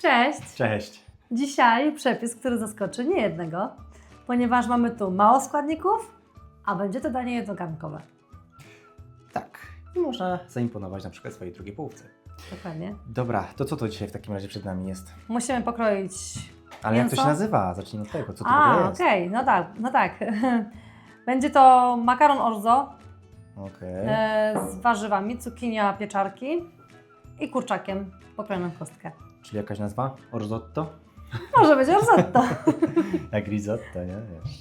Cześć! Cześć. Dzisiaj przepis, który zaskoczy nie jednego, ponieważ mamy tu mało składników, a będzie to danie jednogarnkowe. Tak. I można zaimponować na przykład swojej drugiej połówce. Dokładnie. Dobra, to co to dzisiaj w takim razie przed nami jest? Musimy pokroić. Ale jak to się Mięso? nazywa? Zacznijmy od tego, co to A, jest. okej, no tak, no tak. Będzie to makaron orzo Okej. e, z warzywami, cukinia, pieczarki i kurczakiem pokrojoną kostkę. Czyli jakaś nazwa? Orzotto? Może być risotto. Jak risotto, nie? Wiesz.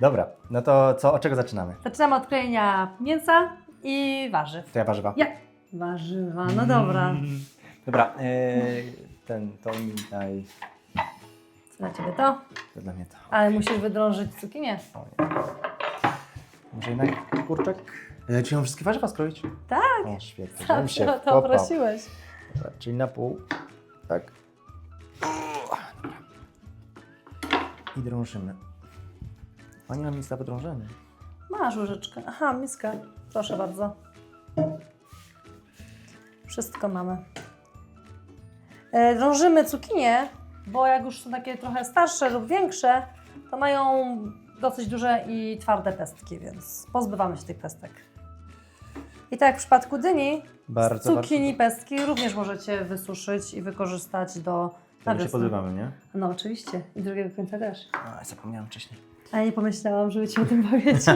Dobra, no to co, od czego zaczynamy? Zaczynamy od krojenia mięsa i warzyw. To ja warzywa. Ja. Warzywa, no dobra. Dobra, e, ten, to mi daj, Co dla Ciebie to? to dla mnie to. Ale musisz wydrążyć cukinię. O, nie. Może jednak kurczak? E, czy ją wszystkie warzywa skroić? Tak. O, świetnie, żebym się o to wkopał. prosiłeś. Dobra, czyli na pół. Tak. I drążymy. A nie mam nic na wydrążenie. Masz łyżeczkę. Aha, miskę. Proszę bardzo. Wszystko mamy. E, drążymy cukinię, bo jak już są takie trochę starsze lub większe, to mają dosyć duże i twarde pestki, więc pozbywamy się tych pestek. I tak jak w przypadku dyni, Bardzo, cukinii pestki również możecie wysuszyć i wykorzystać do bardzo. My się pozbywamy, nie? No oczywiście. I drugiego końca też. A, zapomniałam wcześniej. A ja nie pomyślałam, żeby Ci o tym powiedzieć.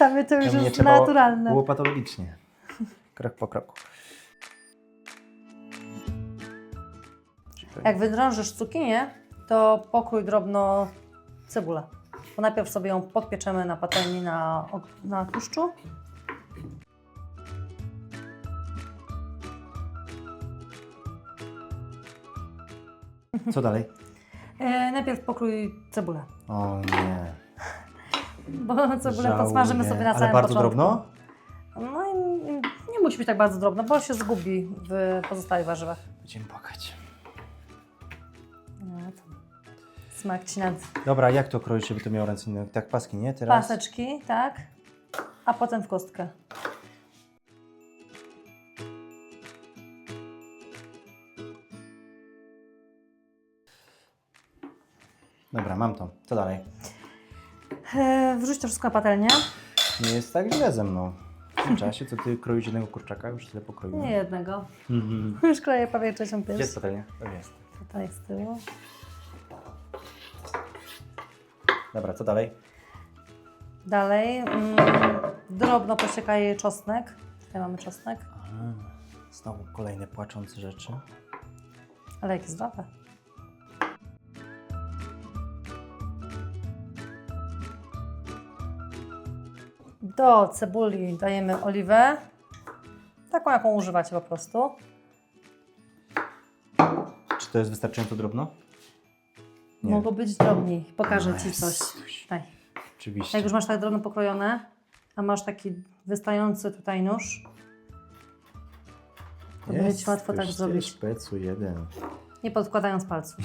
Mnie to już jest naturalne. Było patologicznie. Krok po kroku. Jak wydrążysz cukinię, to pokrój drobno cebulę. Bo najpierw sobie ją podpieczemy na patelni na, na tłuszczu. Co dalej? E, najpierw pokrój cebulę. O nie. Bo cebulę Żałuję. sobie na Ale samym bardzo początku. drobno? No i i nie musi być tak bardzo drobno, bo się zgubi w pozostałych warzywach. Będziemy płakać. No, to smak nad Dobra, jak to kroić, żeby to miało ręce? Tak, paski, nie? Teraz? paseczki, tak? A potem w kostkę. Dobra, mam to. Co dalej? E, wrzuć to wszystko na patelnię. Nie jest tak źle ze mną. W tym czasie, co ty kroisz jednego kurczaka, już tyle pokroiłem. Nie jednego. Mhm. Już kleję prawie trzecią Gdzie jest pierś. patelnia? To jest. Tutaj z tyłu. Dobra, co dalej? Dalej mm, drobno posiekaję czosnek. Tutaj mamy czosnek, A, znowu kolejne płaczące rzeczy. ale jakie zdrowe. Do cebuli dajemy oliwę. Taką, jaką używacie po prostu. Czy to jest wystarczająco drobno? Nie. Mogą być drobniej. Pokażę Ci coś. Daj. Oczywiście. Jak już masz tak drobno pokrojone, a masz taki wystający tutaj nóż, to będzie Ci łatwo tak zrobić. szpecu jeden. Nie podkładając palców.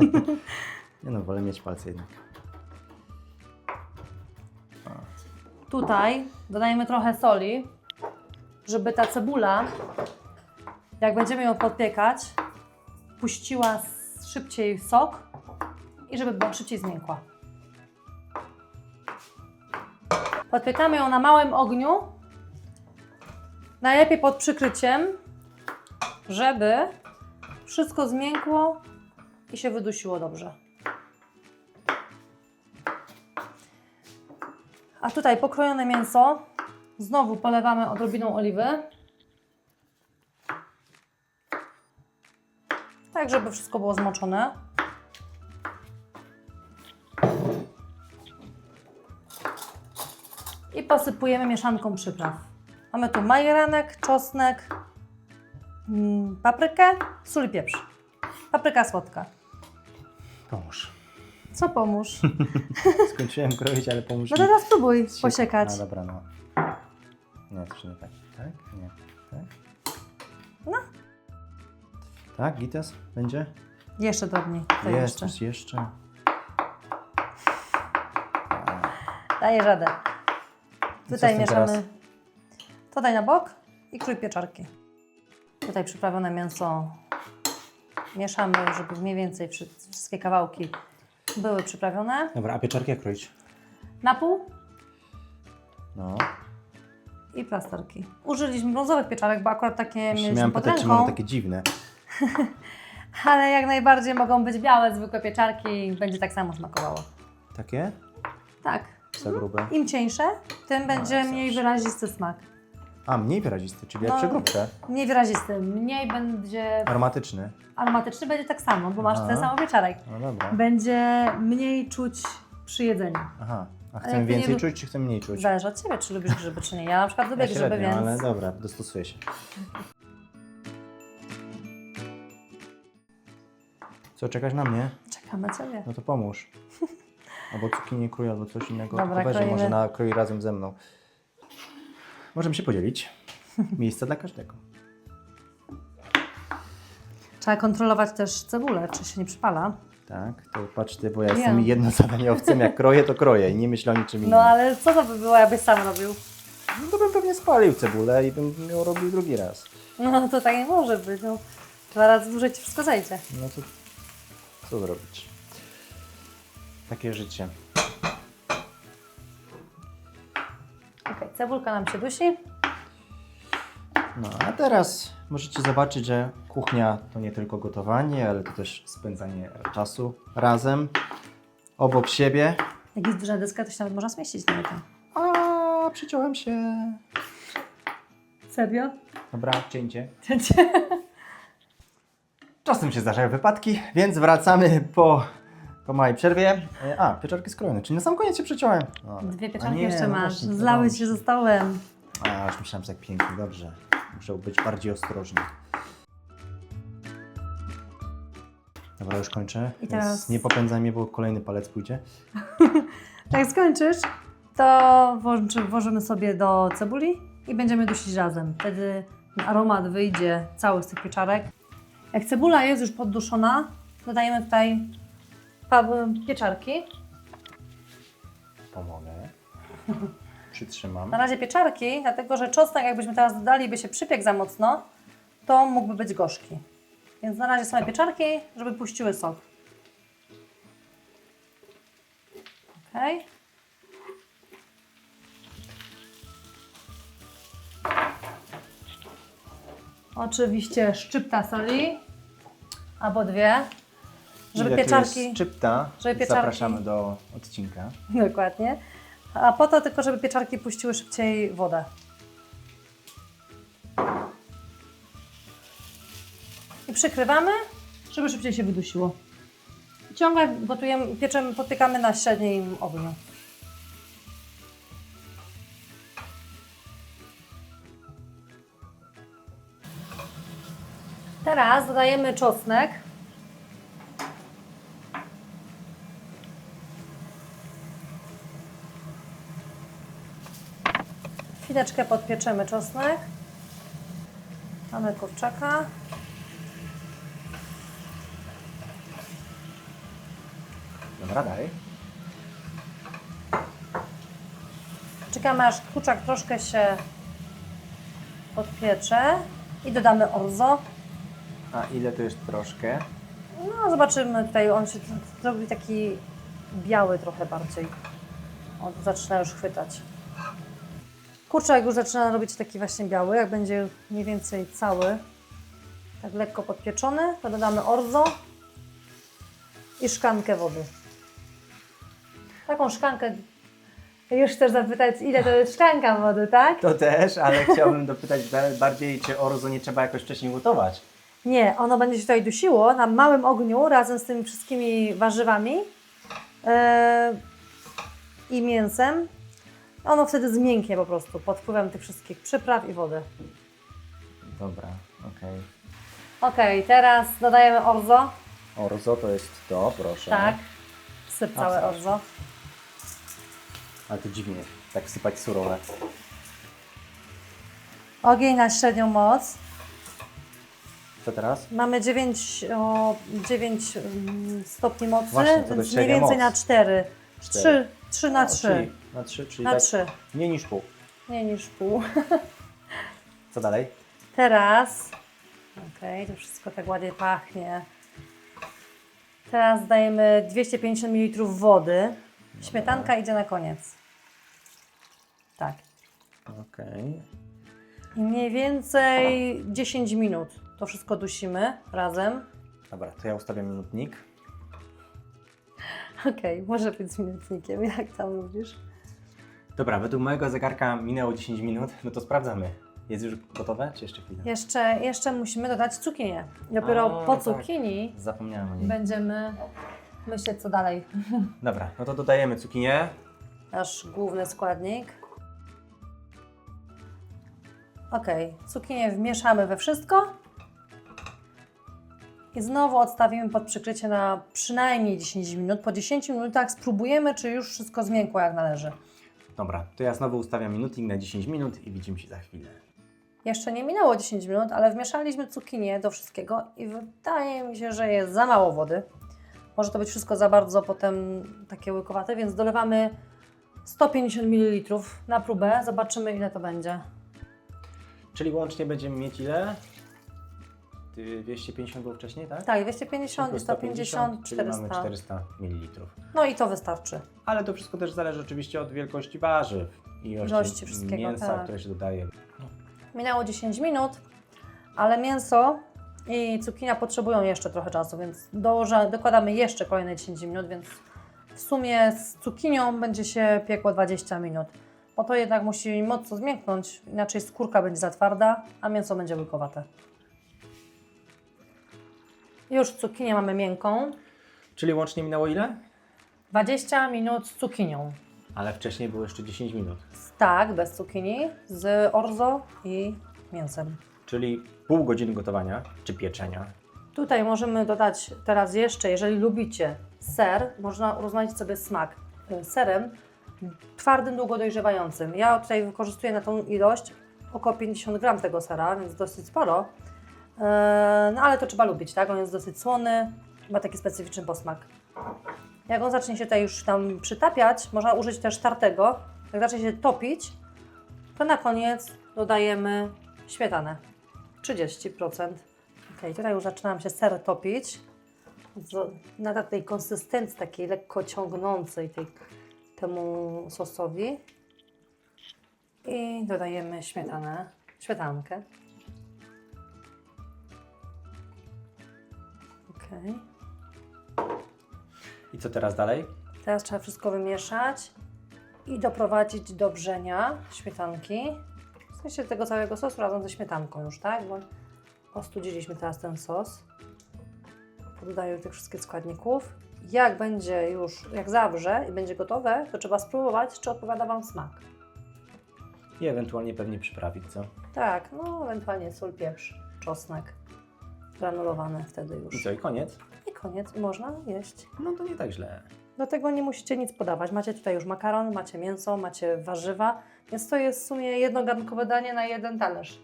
Nie no, wolę mieć palce jednak. Tutaj dodajemy trochę soli, żeby ta cebula, jak będziemy ją podpiekać, puściła szybciej sok i żeby była szybciej zmiękła. Podpiekamy ją na małym ogniu, najlepiej pod przykryciem, żeby wszystko zmiękło i się wydusiło dobrze. A tutaj pokrojone mięso. Znowu polewamy odrobiną oliwy. Tak, żeby wszystko było zmoczone. I posypujemy mieszanką przypraw. Mamy tu majeranek, czosnek, mm, paprykę, sól i pieprz. Papryka słodka. Pomóż. Co pomóż? Skończyłem kroić, ale pomóż No mi. teraz spróbuj posiekać. No dobra, no. Nie, to się nie tak. Tak? Nie. Tak, Gites? Będzie? Jeszcze drobniej. To Jest, jeszcze. jeszcze. Daję radę. co Tutaj tym mieszamy. teraz? To daj na bok i krój pieczarki. Tutaj przyprawione mięso Mieszamy, żeby mniej więcej wszy- wszystkie kawałki były przyprawione. Dobra, a pieczarki jak kroić? Na pół No. i plasterki. Użyliśmy brązowych pieczarek, bo akurat takie mieliśmy Miałem pod pytać, czy ręką. takie dziwne. Ale jak najbardziej mogą być białe, zwykłe pieczarki i będzie tak samo smakowało. Takie? Tak. Za grube. Im cieńsze, tym będzie zawsze. mniej wyrazisty smak. A, mniej wyrazisty, czyli jak No. przegrubsze. Mniej wyrazisty, mniej będzie Aromatyczny. aromatyczny, będzie tak samo, bo masz Aha. tyle samo pieczarek. No dobra. Będzie mniej czuć przy jedzeniu. Aha. A jak chcę więcej nie- czuć, czy chcę mniej czuć? Zależy od Ciebie, czy lubisz grzyby, czy nie. Ja na przykład lubię grzyby, średnio, więc ale dobra, dostosuję się. Co, czekasz na mnie? czekam na Ciebie. No to pomóż. Albo cukinię krój, albo coś innego. Dobra, Tylko weź, kroimy. może na kroi razem ze mną. Możemy się podzielić. Miejsce dla każdego. Trzeba kontrolować też cebulę, czy się nie przypala. Tak, to patrz ty, bo ja jestem jednozadaniowcem. Jak kroję, to kroję i nie myślę o niczym innym. No ale co to by było, jakbyś sam robił? No to bym pewnie spalił cebulę i bym ją robił drugi raz. No to tak nie może być. No. Dwa razy dłużej Ci wszystko zajdzie. No to co zrobić? Takie życie. Okej, cebulka nam się dusi. No a teraz możecie zobaczyć, że kuchnia to nie tylko gotowanie, ale to też spędzanie czasu razem, obok siebie. Jak jest duża deska, to się nawet można zmieścić na tym. A przyciąłem się. Serio? Dobra, cięcie. Czasem się zdarzają wypadki, więc wracamy po, po małej przerwie. E, A, pieczarki skrojone, czyli na sam koniec się przeciąłem. No, Dwie a pieczarki nie, jeszcze no masz. właśnie, to Zlały się ze stołem. A, już myślałem, że tak pięknie, dobrze. Muszę być bardziej ostrożny. Dobra, już kończę. I więc teraz- Nie popędzaj mnie, bo kolejny palec pójdzie. Jak skończysz, to włożymy sobie do cebuli i będziemy dusić razem. Wtedy aromat wyjdzie cały z tych pieczarek. Jak cebula jest już podduszona, dodajemy tutaj pieczarki. Pomogę. Przytrzymam. Na razie pieczarki, dlatego że czosnek jakbyśmy teraz dodali, by się przypiekł za mocno, to mógłby być gorzki. Więc na razie same pieczarki, żeby puściły sok. Okej. Oczywiście szczypta soli, albo dwie, żeby Ile pieczarki... jest szczypta, żeby pieczarki- zapraszamy do odcinka. Dokładnie. A po to tylko, żeby pieczarki puściły szybciej wodę. I przykrywamy, żeby szybciej się wydusiło. Ciągle gotujemy, pieczemy, podpiekamy na średnim ogniu. Teraz dodajemy czosnek. Chwileczkę podpieczemy czosnek. Mamy kurczaka. Dobra, daj. Czekamy aż kurczak troszkę się podpiecze i dodamy orzo. A ile to jest troszkę? No zobaczymy tutaj, on się zrobi taki biały trochę bardziej. On zaczyna już chwytać. Kurczak już zaczyna robić taki właśnie biały, jak będzie mniej więcej cały, tak lekko podpieczony, to dodamy orzo i szklankę wody. Taką szklankę, już chcesz zapytać, ile to jest szklanka wody, tak? To też, ale chciałbym dopytać ba- bardziej, czy orzo nie trzeba jakoś wcześniej gotować. Nie, ono będzie się tutaj dusiło na małym ogniu razem z tymi wszystkimi warzywami yy, i mięsem. Ono wtedy zmięknie po prostu pod wpływem tych wszystkich przypraw i wody. Dobra, okej. Ok, teraz dodajemy orzo. Orzo to jest to, proszę. Tak. Syp A, całe wsadź. orzo. Ale to dziwnie, tak sypać surowe. Ogień na średnią moc. Co teraz? Mamy 9, o, 9 mm, stopni mocy, Właśnie, to więc średnia mniej więcej moc? na 4. Cztery. 3, 3 na O, 3. czyli Na trzy, czyli Na tak 3. mniej niż pół. Nie niż pół. Co dalej? Teraz, okej, to wszystko tak ładnie pachnie. Teraz dajemy 250 ml wody. Śmietanka idzie na koniec. Tak. Okej. I mniej więcej 10 minut to wszystko dusimy razem. Dobra, to ja ustawiam minutnik. Okej, może być z minutnikiem, jak tam lubisz. Dobra, według mojego zegarka minęło 10 minut, no to sprawdzamy. Jest już gotowe, czy jeszcze chwilę? Jeszcze, jeszcze musimy dodać cukinię. Dopiero A, po tak. cukinii Zapomniałem o niej. będziemy myśleć, co dalej. Dobra, no to dodajemy cukinię. Nasz główny składnik. Ok, cukinię wmieszamy we wszystko. I znowu odstawimy pod przykrycie na przynajmniej 10 minut. Po 10 minutach spróbujemy, czy już wszystko zmiękło jak należy. Dobra, to ja znowu ustawiam minutnik na 10 minut i widzimy się za chwilę. Jeszcze nie minęło 10 minut, ale wmieszaliśmy cukinię do wszystkiego i wydaje mi się, że jest za mało wody. Może to być wszystko za bardzo potem takie łykowate, więc dolewamy 150 ml na próbę. Zobaczymy ile to będzie. Czyli łącznie będziemy mieć ile? Ty 250 było wcześniej, tak? Tak, 250 i 150, czyli mamy 400. 400 ml. No i to wystarczy. Ale to wszystko też zależy oczywiście od wielkości warzyw i ilości, wszystkiego, mięsa, tak. które się dodaje. Minęło 10 minut, ale mięso i cukinia potrzebują jeszcze trochę czasu, więc dołoża, dokładamy jeszcze kolejne 10 minut, więc w sumie z cukinią będzie się piekło 20 minut. Bo to jednak musi mocno zmięknąć, inaczej skórka będzie za twarda, a mięso będzie łykowate. Już cukinię mamy miękką. Czyli łącznie minęło ile? 20 minut z cukinią. Ale wcześniej było jeszcze 10 minut. Tak, bez cukinii, z orzo i mięsem. Czyli pół godziny gotowania czy pieczenia. Tutaj możemy dodać teraz jeszcze, jeżeli lubicie ser, można urozmaicić sobie smak y, serem twardym, długo dojrzewającym. Ja tutaj wykorzystuję na tą ilość około 50 gram tego sera, więc dosyć sporo. E, No ale to trzeba lubić, tak? On jest dosyć słony, ma taki specyficzny posmak. Jak on zacznie się tutaj już tam przytapiać, można użyć też tartego. Jak zacznie się topić, to na koniec dodajemy śmietanę. 30%. Ok, tutaj już zaczyna nam się ser topić. Nada tej konsystencji takiej lekko ciągnącej tej, temu sosowi. I dodajemy śmietanę, śmietankę. I co teraz dalej? Teraz trzeba wszystko wymieszać i doprowadzić do wrzenia śmietanki. W sensie tego całego sosu razem ze śmietanką już, tak? Bo ostudziliśmy teraz ten sos. Poddaję tych wszystkich składników. Jak będzie już, jak zawrze i będzie gotowe, to trzeba spróbować, czy odpowiada Wam smak. I ewentualnie pewnie przyprawić, co? Tak, no ewentualnie sól, pieprz, czosnek granulowany wtedy I już. co, i koniec? I koniec, i można jeść. No to nie tak źle. Do tego nie musicie nic podawać. Macie tutaj już makaron, macie mięso, macie warzywa, więc to jest w sumie jednogarnkowe danie na jeden talerz.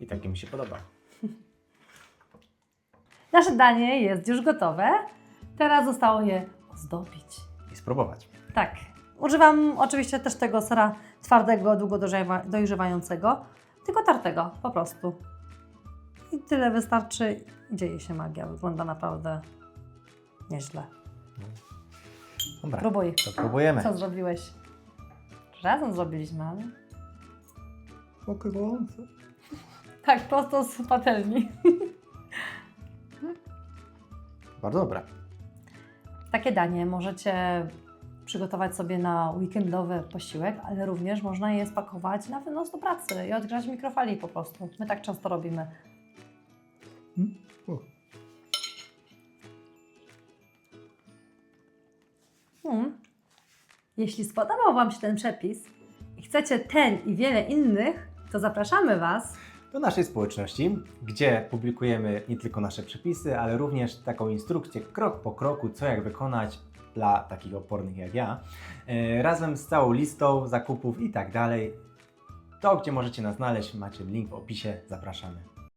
I takie mi się podoba. Nasze danie jest już gotowe. Teraz zostało je ozdobić. I spróbować. Tak. Używam oczywiście też tego sera twardego, długo dojrzewa- dojrzewającego, tylko tartego po prostu. I tyle wystarczy i dzieje się magia. Wygląda naprawdę nieźle. Dobra, Próbuj. to próbujemy. Co zrobiłeś? Razem zrobiliśmy, ale... Pokrywające. Tak, prosto z patelni. Bardzo dobre. Takie danie możecie przygotować sobie na weekendowy posiłek, ale również można je spakować na wynos do pracy i odgrzać w mikrofali po prostu. My tak często robimy. Hmm. Jeśli spodobał Wam się ten przepis i chcecie ten i wiele innych, to zapraszamy Was do naszej społeczności, gdzie publikujemy nie tylko nasze przepisy, ale również taką instrukcję krok po kroku, co jak wykonać dla takich opornych jak ja, e, razem z całą listą zakupów i tak dalej. To, gdzie możecie nas znaleźć, macie link w opisie. Zapraszamy.